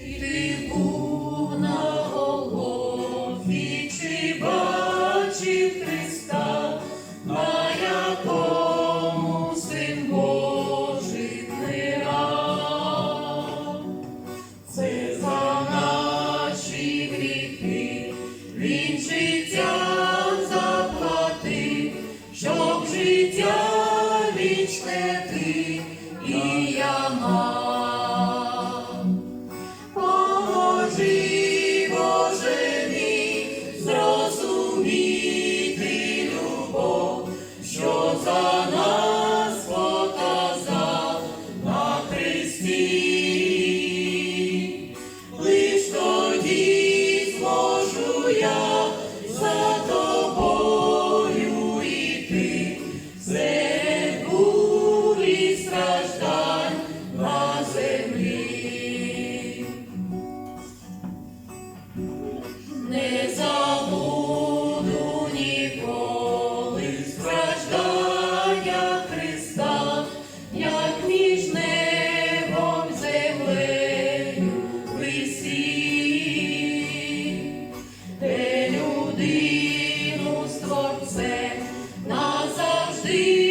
Ти був бачив Христа, на якому Син Божий за наші гріхи, Він життя щоб життя вічне ти і я мав. me. please.